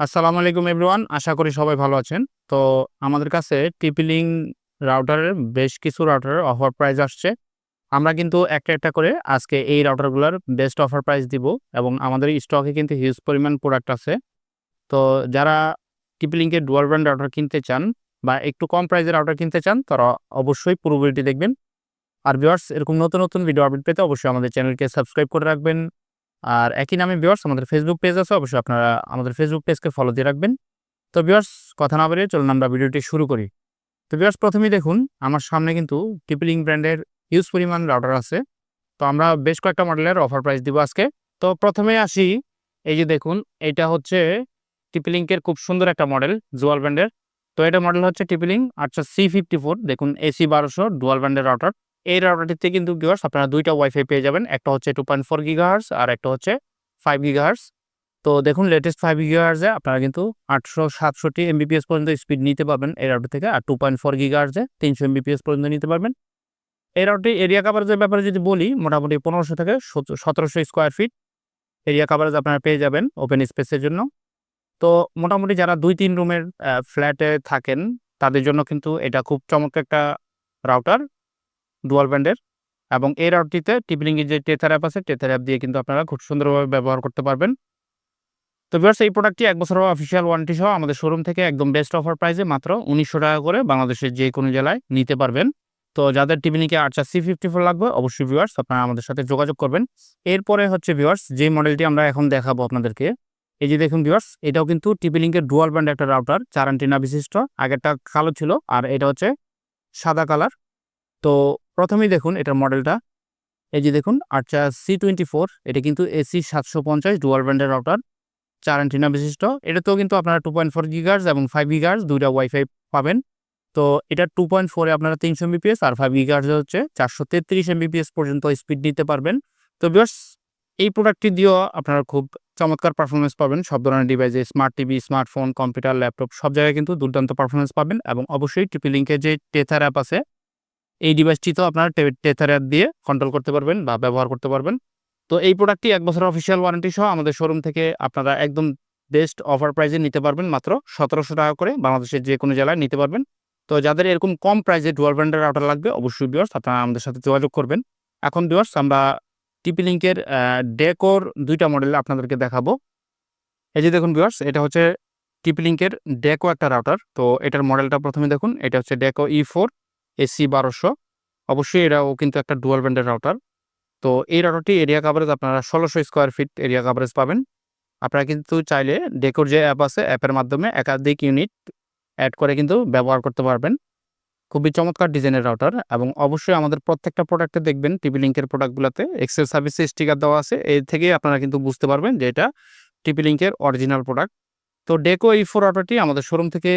আসসালামু আলাইকুম এভরিওয়ান, আশা করি সবাই ভালো আছেন। তো আমাদের কাছে টিপিলিং রাউটারের বেশ কিছু রাউটারের অফার প্রাইস আসছে। আমরা কিন্তু একটা একটা করে আজকে এই রাউটারগুলোর বেস্ট অফার প্রাইস দিব এবং আমাদের স্টকে কিন্তু হিউজ পরিমাণ প্রোডাক্ট আছে। তো যারা টিপিলিংকে ডুয়াল ব্র্যান্ড রাউটার কিনতে চান বা একটু কম প্রাইসের রাউটার কিনতে চান, তারা অবশ্যই পুরো ভিডিওটি দেখবেন। আর ভিউয়ার্স, এরকম নতুন নতুন ভিডিও আপডেট পেতে অবশ্যই আমাদের চ্যানেলকে সাবস্ক্রাইব করে রাখবেন। আর একই নামে ভিউয়ার্স আমাদের ফেসবুক পেজ আছে, অবশ্যই আপনারা আমাদের ফেসবুক পেজকে ফলো দিয়ে রাখবেন। তো ভিউয়ার্স কথা না বেরিয়ে চলুন আমরা ভিডিওটি শুরু করি। তো ভিউয়ার্স প্রথমেই দেখুন, আমার সামনে কিন্তু টিপলিং ব্র্যান্ডের হিউজ পরিমাণ রাউটার আছে। তো আমরা বেশ কয়েকটা মডেলের অফার প্রাইস দিব আজকে। তো প্রথমে আসি, এই যে দেখুন, এটা হচ্ছে টিপিলিংকের খুব সুন্দর একটা মডেল জুয়াল ব্র্যান্ডের তো এটা মডেল হচ্ছে টিপিলিং আচ্ছা সি ফিফটি ফোর, দেখুন এসি বারোশো ডুয়াল ব্র্যান্ডের রাউটার এই রাউটারটিতে কিন্তু ভিউয়ার্স আপনারা দুইটা ওয়াইফাই পেয়ে যাবেন। একটা হচ্ছে টু পয়েন্ট ফোর গিগাহার্স আর একটা হচ্ছে ফাইভ গিগাহার্স তো দেখুন লেটেস্ট ফাইভ গিগাহার্সে আপনারা কিন্তু আটশো সাতষট্টি এমবিপিএস পর্যন্ত স্পিড নিতে পারবেন এই রাউটার থেকে। আর টু পয়েন্ট ফোর গিগাহার্সে তিনশো এমবিপিএস পর্যন্ত নিতে পারবেন। এই রাউটটি এরিয়া কাভারেজের ব্যাপারে যদি বলি, মোটামুটি পনেরোশো থেকে সতেরোশো স্কোয়ার ফিট এরিয়া কাভারেজ আপনারা পেয়ে যাবেন ওপেন স্পেসের জন্য। তো মোটামুটি যারা দুই, তিন রুমের ফ্ল্যাটে থাকেন, তাদের জন্য কিন্তু এটা খুব চমৎকার একটা রাউটার ডুয়াল ব্যান্ডের এবং এই রাউটটিতে টিপলিংয়ের যে টেথার অ্যাপ আছে টেথার অ্যাপ দিয়ে কিন্তু আপনারা খুব সুন্দরভাবে ব্যবহার করতে পারবেন। তো ভিউয়ার্স এই প্রোডাক্টটি এক বছর অফিসিয়াল ওয়ারেন্টি সহ আমাদের শোরুম থেকে একদম বেস্ট অফার প্রাইসে মাত্র উনিশশো টাকা করে বাংলাদেশের যে কোনো জেলায় নিতে পারবেন। তো যাদের টিভিনিকে আটটা সি ফিফটি ফোর লাগবে, অবশ্যই ভিউয়ার্স আপনারা আমাদের সাথে যোগাযোগ করবেন। এরপরে হচ্ছে ভিউয়ার্স যে মডেলটি আমরা এখন দেখাবো আপনাদেরকে, এই যে দেখুন ভিউয়ার্স এটাও কিন্তু টিপিলিংকের ডুয়াল ব্যান্ড একটা রাউটার চার অ্যান্টিনা বিশিষ্ট, আগেরটা কালো ছিল, আর এটা হচ্ছে সাদা কালার তো প্রথমেই দেখুন এটার মডেলটা। এই যে দেখুন আচ্ছা সি টোয়েন্টি ফোর, এটা কিন্তু এসি সাতশো পঞ্চাশ ডুয়াল ব্র্যান্ডের রাউটার চার অ্যান্টিনা বিশিষ্ট। এটাতেও কিন্তু আপনারা টু পয়েন্ট ফোর গিগার্স এবং ফাইভ গিগার্স দুইটা ওয়াইফাই পাবেন। তো এটা টু পয়েন্ট ফোরে আপনারা তিনশো এমবিপিএস আর ফাইভ গিগার্সে হচ্ছে চারশো তেত্রিশ এমবিপিএস পর্যন্ত স্পিড নিতে পারবেন। তো বিয়ার্স এই প্রোডাক্টটি দিয়েও আপনারা খুব চমৎকার পারফরমেন্স পাবেন। সব ধরনের ডিভাইসে smart TV smartphone computer laptop সব জায়গায় কিন্তু দুর্দান্ত পারফরমেন্স পাবেন এবং অবশ্যই টিপি লিঙ্কের যে টেথার অ্যাপ আছে এই ডিভাইসটি তো আপনারা টেথার অ্যাপ দিয়ে কন্ট্রোল করতে পারবেন বা ব্যবহার করতে পারবেন। তো এই প্রোডাক্টটি এক বছর অফিসিয়াল ওয়ারেন্টি সহ আমাদের শোরুম থেকে আপনারা একদম বেস্ট অফার প্রাইজে নিতে পারবেন মাত্র সতেরোশো টাকা করে বাংলাদেশের যে কোনো জেলায় নিতে পারবেন। তো যাদের এরকম কম প্রাইসে ডুয়াল ব্র্যান্ডের রাউটার লাগবে, অবশ্যই বিয়ার্স আপনারা আমাদের সাথে যোগাযোগ করবেন। এখন বিয়ার্স আমরা টিপি লিঙ্কের ডেকোর দুইটা মডেল আপনাদেরকে দেখাবো। এই যে দেখুন বিয়ার্স এটা হচ্ছে টিপি লিঙ্কের ডেকো একটা রাউটার তো এটার মডেলটা প্রথমে দেখুন, এটা হচ্ছে ডেকো ই ফোর এসি বারোশো। অবশ্যই এটাও কিন্তু একটা ডুয়াল ব্যান্ডের রাউটার তো এই রাউটারটি এরিয়া কাভারেজ আপনারা ষোলোশো স্কোয়ার ফিট এরিয়া কাভারেজ পাবেন। আপনারা কিন্তু চাইলে ডেকোর যে অ্যাপ আছে অ্যাপের মাধ্যমে একাধিক ইউনিট অ্যাড করে কিন্তু ব্যবহার করতে পারবেন। খুবই চমৎকার ডিজাইনের রাউটার এবং অবশ্যই আমাদের প্রত্যেকটা প্রোডাক্টে দেখবেন টিভি লিঙ্কের প্রোডাক্টগুলোতে এক্সেল সার্ভিসে স্টিকার দেওয়া আছে। এর থেকেই আপনারা কিন্তু বুঝতে পারবেন যে এটা টিপি লিঙ্কের অরিজিনাল প্রোডাক্ট তো ডেকো এই ফোর রাউটারটি আমাদের শোরুম থেকে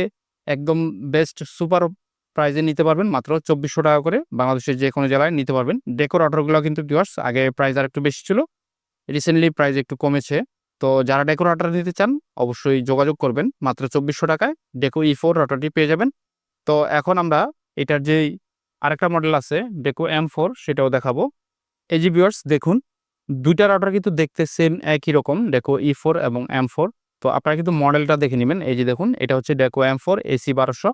একদম বেস্ট সুপার প্রাইজে নিতে পারবেন, মাত্র চব্বিশশো টাকা করে বাংলাদেশের যে কোনো জেলায় নিতে পারবেন। ডেকোর অর্ডারগুলো কিন্তু ভিউয়ার্স আগে প্রাইস আর একটু বেশি ছিল রিসেন্টলি প্রাইস একটু কমেছে। তো যারা ডেকোর অর্ডার নিতে চান, অবশ্যই যোগাযোগ করবেন, মাত্র চব্বিশশো টাকায় ডেকো ই ফোর অর্ডারটি পেয়ে যাবেন। তো এখন আমরা এটার যেই আরেকটা মডেল আছে ডেকো এম ফোর সেটাও দেখাবো। এই যে ভিউয়ার্স দেখুন দুইটা রাউটার কিন্তু দেখতে সেম একই রকম ডেকো ই ফোর এবং এম ফোর তো আপনারা কিন্তু মডেলটা দেখে নেবেন। এই যে দেখুন, এটা হচ্ছে ডেকো এম ফোর এসি বারোশো।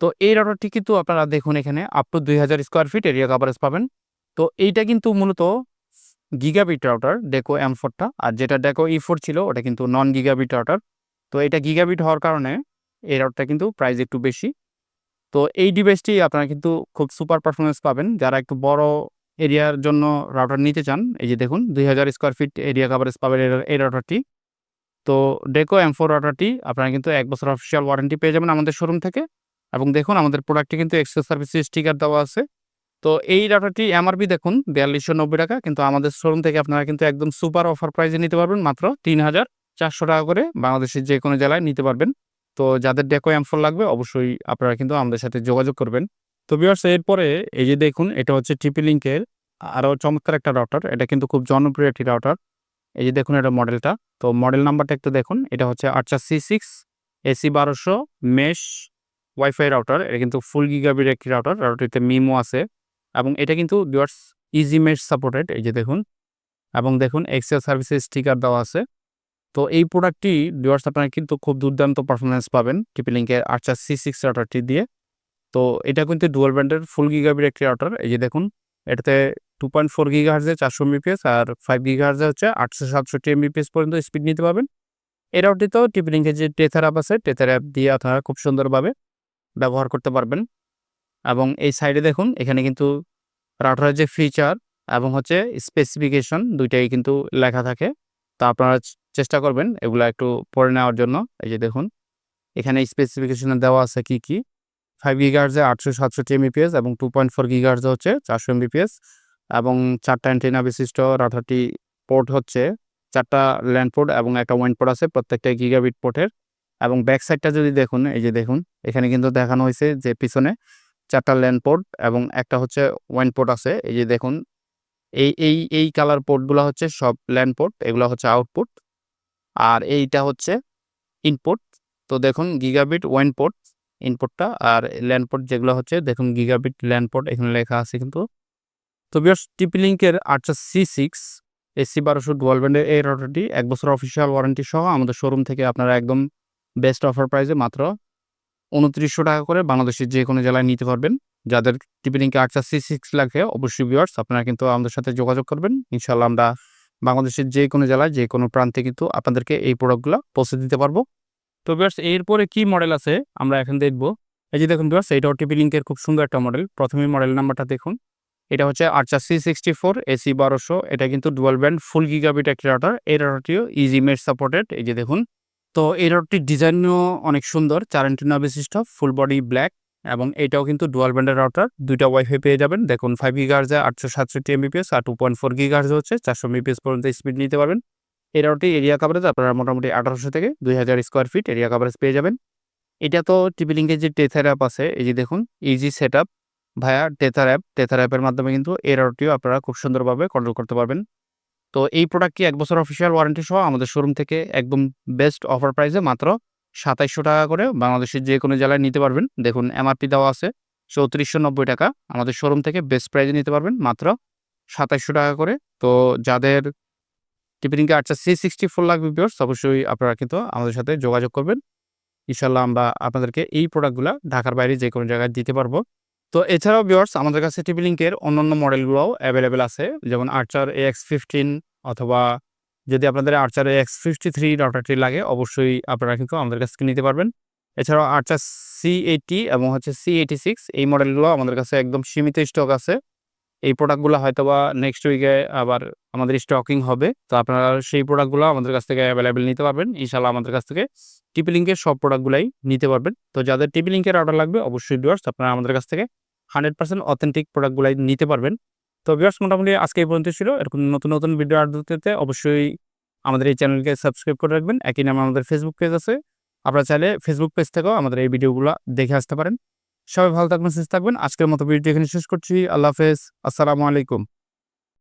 তো এই রাউটারটি কিন্তু আপনারা দেখুন এখানে আপ টু দুই হাজার স্কোয়ার ফিট এরিয়া কাভারেজ পাবেন। তো এইটা কিন্তু মূলত গিগাবিট রাউটার ডেকো এম ফোরটা আর যেটা ডেকো ই ফোর ছিল, ওটা কিন্তু নন গিগাবিট রাউটার তো এটা গিগাবিট হওয়ার কারণে এই রাউটারটা কিন্তু প্রাইস একটু বেশি। তো এই ডিভাইসটি আপনারা কিন্তু খুব সুপার পারফরমেন্স পাবেন। যারা একটু বড় এরিয়ার জন্য রাউটার নিতে চান, এই যে দেখুন, দুই হাজার স্কোয়ার ফিট এরিয়া কাভারেজ পাবেন এই রাউটারটি তো ডেকো এম ফোর রাউটারটি আপনারা কিন্তু এক বছর অফিসিয়াল ওয়ারেন্টি পেয়ে যাবেন আমাদের শোরুম থেকে। এবং দেখুন, আমাদের প্রোডাক্টটি কিন্তু এক্সেস সার্ভিসের স্টিকার দেওয়া আছে। তো এই রাউটারটি এমআরপি দেখুন, বিয়াল্লিশশো নব্বই টাকা। কিন্তু আমাদের শোরুম থেকে আপনারা কিন্তু একদম সুপার অফার প্রাইসে নিতে পারবেন। মাত্র তিন হাজার চারশো টাকা করে বাংলাদেশের যে কোনো জেলায় নিতে পারবেন। তো যাদের ডেকো এমফোর লাগবে, অবশ্যই আপনারা কিন্তু আমাদের সাথে যোগাযোগ করবেন। তো বিয়ার্স এরপরে এই যে দেখুন, এটা হচ্ছে টিপি লিঙ্কের আরও চমৎকার একটা রাউটার এটা কিন্তু খুব জনপ্রিয় একটি রাউটার এই যে দেখুন, এটা মডেলটা তো মডেল নাম্বারটা একটু দেখুন। এটা হচ্ছে আটটা সি সিক্স এসি বারোশো মেশ ওয়াইফাই রাউটার এটা কিন্তু ফুল গিগাবির একটি রাউটার রাউটারটিতে মিমো আছে এবং এটা কিন্তু বিয়ার্স ইজি মেশ সাপোর্টেড এই যে দেখুন। এবং দেখুন এক্সেল সার্ভিসের স্টিকার দেওয়া আছে। তো এই প্রোডাক্টটি ভিউয়ার্স আপনারা কিন্তু খুব দুর্দান্ত পারফরমেন্স পাবেন টিপি লিঙ্কের আর্চার সি সিক্স রাউটারটি দিয়ে। তো এটা কিন্তু ডুয়াল ব্র্যান্ডের ফুল গিগাবির একটি রাউটার এই যে দেখুন, এটাতে টু পয়েন্ট ফোর গিগা হার্জে চারশো এমবিপিএস আর ফাইভ গিগা হার্জে হচ্ছে আটশো সাতষট্টি এমবিপিএস পর্যন্ত স্পিড নিতে পারবেন। এই টিপি লিঙ্কের যে টেথার অ্যাপ আছে টেথার অ্যাপ দিয়ে আপনারা খুব সুন্দরভাবে ব্যবহার করতে পারবেন। এবং এই সাইডে দেখুন, এখানে কিন্তু রাউটারের যে ফিচার এবং হচ্ছে স্পেসিফিকেশন দুইটাই কিন্তু লেখা থাকে। তো আপনারা চেষ্টা করবেন এগুলো একটু পড়ে নেওয়ার জন্য। এই যে দেখুন, এখানে স্পেসিফিকেশনে দেওয়া আছে কি কি? ফাইভ গিগার্সে আটশো সাতষট্টি এমবিপিএস এবং টু পয়েন্ট ফোর গিগার্সে হচ্ছে চারশো এমবিপিএস এবং চারটা অ্যান্টেনা বিশিষ্ট রাউটারটি পোর্ট হচ্ছে চারটা ল্যান্ড পোর্ট এবং একটা ওয়াইন পোর্ট আছে প্রত্যেকটা গিগাবিট পোর্টের এবং ব্যাক সাইডটা যদি দেখুন, এই যে দেখুন, এখানে কিন্তু দেখানো হয়েছে যে পিছনে চারটা ল্যান্ড পোর্ট এবং একটা হচ্ছে ওয়াইন পোর্ট আছে। এই যে দেখুন, এই এই এই কালার পোর্টগুলো হচ্ছে সব ল্যান্ড পোর্ট এগুলো হচ্ছে আউটপুট আর এইটা হচ্ছে ইনপুট তো দেখুন গিগাবিট ওয়াইন পোর্ট ইনপুটটা আর ল্যান্ড পোর্ট যেগুলো হচ্ছে, দেখুন গিগাবিট ল্যান্ড পোর্ট এখানে লেখা আছে কিন্তু। তো বিয়ার্স টিপি লিঙ্কের আটটা সি সিক্স এসি বারোশো ডুয়াল ব্যান্ডের এই রটারটি এক বছর অফিসিয়াল ওয়ারেন্টি সহ আমাদের শোরুম থেকে আপনারা একদম বেস্ট অফার প্রাইসে মাত্র উনত্রিশশো টাকা করে বাংলাদেশের যে কোনো জেলায় নিতে পারবেন। যাদের টিপি লিঙ্কে আটটা সি সিক্স লাগে অবশ্যই বিয়ার্স আপনারা কিন্তু আমাদের সাথে যোগাযোগ করবেন। ইনশাল্লাহ আমরা বাংলাদেশের যে কোনো জেলায়, যে কোনো প্রান্তে কিন্তু আপনাদেরকে এই প্রোডাক্টগুলো পৌঁছে দিতে পারব। তো বিয়ার্স এরপরে কি মডেল আছে? আমরা এখন দেখব। এই যে দেখুন বিয়ার্স এইটাও টিপি লিঙ্কের খুব সুন্দর একটা মডেল প্রথমে মডেল নাম্বারটা দেখুন। এটা হচ্ছে Archer C sixty four AC বারোশো। এটা কিন্তু ডুয়াল ব্যান্ড ফুল গিগাবিট একটি রাউটার এই রাউটারটিও ইজি মেড সাপোর্টেড এই যে দেখুন। তো এই রাউটারটির ডিজাইনও অনেক সুন্দর, চার অ্যান্টেনা বিশিষ্ট ফুল বডি ব্ল্যাক এবং এটাও কিন্তু ডুয়াল ব্যান্ডের রাউটার দুইটা ওয়াইফাই পেয়ে যাবেন। দেখুন ফাইভ গিগার্জে আটশো সাতষট্টি এমবিপিএস আর টু পয়েন্ট ফোর গিগার্জ হচ্ছে, চারশো এমবিপিএস পর্যন্ত স্পিড নিতে পারবেন। এই রাউটারটি এরিয়া কাভারেজ আপনারা মোটামুটি আঠারোশো থেকে দুই হাজার স্কোয়ার ফিট এরিয়া কাভারেজ পেয়ে যাবেন। এটা তো টিপি লিঙ্কের যে টেথার অ্যাপ আছে, এই যে দেখুন easy set up via tether app tether অ্যাপের মাধ্যমে কিন্তু এই রাউটারটিও আপনারা খুব সুন্দরভাবে কন্ট্রোল করতে পারবেন। তো এই প্রোডাক্টটি এক বছর অফিসিয়াল ওয়ারেন্টি সহ আমাদের শোরুম থেকে একদম বেস্ট অফার প্রাইসে মাত্র সাতাইশশো টাকা করে বাংলাদেশের যে কোনো জেলায় নিতে পারবেন। দেখুন এমআরপি দেওয়া আছে চৌত্রিশশো নব্বই টাকা। আমাদের শোরুম থেকে বেস্ট প্রাইসে নিতে পারবেন মাত্র সাতাইশশো টাকা করে। তো যাদের টিপিনিকে আচ্ছা সি সিক্সটি ফোর লাগবে বিয়ার্স অবশ্যই আপনারা কিন্তু আমাদের সাথে যোগাযোগ করবেন। ইনশাল্লাহ আমরা আপনাদেরকে এই প্রোডাক্টগুলো ঢাকার বাইরে যে কোনো জায়গায় দিতে পারব। তো এছাড়াও বিয়ার্স আমাদের কাছে টিভি লিঙ্কের অন্যান্য মডেলগুলোও অ্যাভেলেবেল আছে। যেমন আর্চার এ এক্স ফিফটিন অথবা যদি আপনাদের Archer A X fifty three রাউটারটি লাগে, অবশ্যই আপনারা কিন্তু আমাদের কাছ থেকে নিতে পারবেন। এছাড়াও আর্চার সি এইটি এবং হচ্ছে সি এইটি সিক্স এই মডেলগুলো আমাদের কাছে একদম সীমিত স্টক আছে। এই প্রোডাক্টগুলো হয়তো বা নেক্সট উইকে আবার আমাদের স্টকিং হবে। তো আপনারা সেই প্রোডাক্টগুলো আমাদের কাছ থেকে অ্যাভেলেবেল নিতে পারবেন। ইনশাল্লাহ আমাদের কাছ থেকে টিপি লিঙ্কের সব প্রোডাক্টগুলাই নিতে পারবেন। তো যাদের টিপি লিঙ্কের অর্ডার লাগবে, অবশ্যই ভিউয়ার্স আপনারা আমাদের কাছ থেকে হান্ড্রেড পার্সেন্ট অথেন্টিক প্রোডাক্টগুলাই নিতে পারবেন। তো ভিউয়ার্স মোটামুটি আজকে এই পর্যন্ত ছিল। এরকম নতুন নতুন ভিডিও দিতে অবশ্যই আমাদের এই চ্যানেলকে সাবস্ক্রাইব করে রাখবেন। একই নামে আমাদের ফেসবুক পেজ আছে। আপনারা চাইলে ফেসবুক পেজ থেকেও আমাদের এই ভিডিওগুলো দেখে আসতে পারেন। সবাই ভালো থাকবেন, সুস্থ থাকবেন। আজকের মতো ভিডিও এখানে শেষ করছি। আল্লাহ হাফেজ। আসসালামু আলাইকুম।